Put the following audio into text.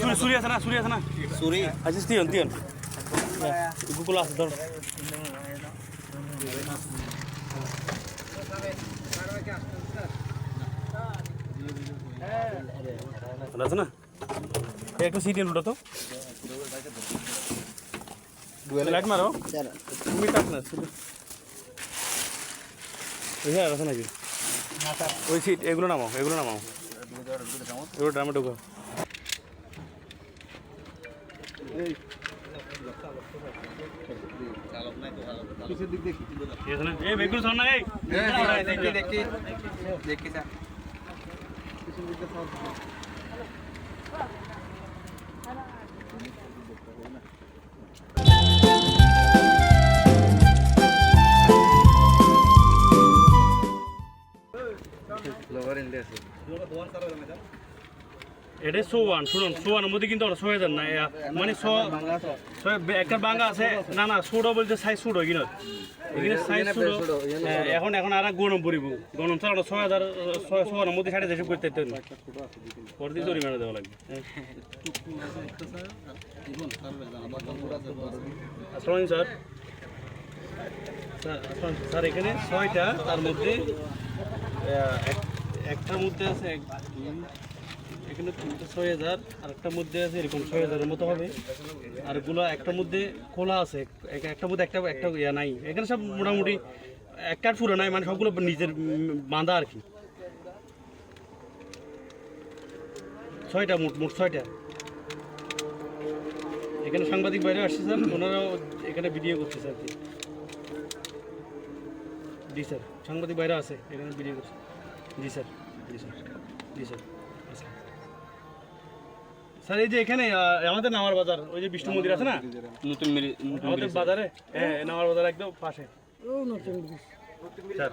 সুরি সুরি আছে না সুরি আছে না? চুরি? আচ্ছা তিয়ন তিয়ন। গুগল আছে ধর। আছে না? একটু সিটিএল উঠো তো। লাইট মারো। তুমি কাট না শুধু আছে নাকি? ওই সিট এগুলো নামাও এগুলো নামাও। এগুলো ড্রামে ঢুকো দেখি দেখি দেখি এটা সোয়ান শুনুন সোয়ানের মধ্যে কিন্তু ওরা হাজার না মানে একটা বাঙ্গা আছে না না ছোটো বলতে সাইজ ছোটো কিনা এখানে এখন এখন আর গণম পড়িব। গণম চালানো ছয় হাজার ছয় সোয়ানের মধ্যে সাড়ে দেড়শো করতে পরদিন জরিমানা দেওয়া লাগবে। হ্যাঁ। স্যার। স্যার এখানে ছয়টা তার মধ্যে একটার মধ্যে আছে এখানে ছয় হাজার আর একটার মধ্যে আছে এরকম ছয় হাজারের মতো হবে। আরগুলো একটার মধ্যে খোলা আছে একটার মধ্যে একটা একটা ইয়া নাই। এখানে সব মোটামুটি এক কাঠ পুরো নাই মানে সবগুলো নিজের বাঁধা আর কি। ছয়টা মোট মোট ছয়টা। এখানে সাংবাদিক বাইরে আসছে স্যার, ওনারাও এখানে ভিডিও করতেছে আর কি। জি স্যার, সাংবাদিক বাইরে আছে, এখানে ভিডিও করছে। জি স্যার জি স্যার জি স্যার স্যার। এই যে এখানে আমাদের নামার বাজার ওই যে বিষ্ণু মন্দির আছে না? নতুন আমাদের বাজারে হ্যাঁ নামার বাজার একদম পাশে। স্যার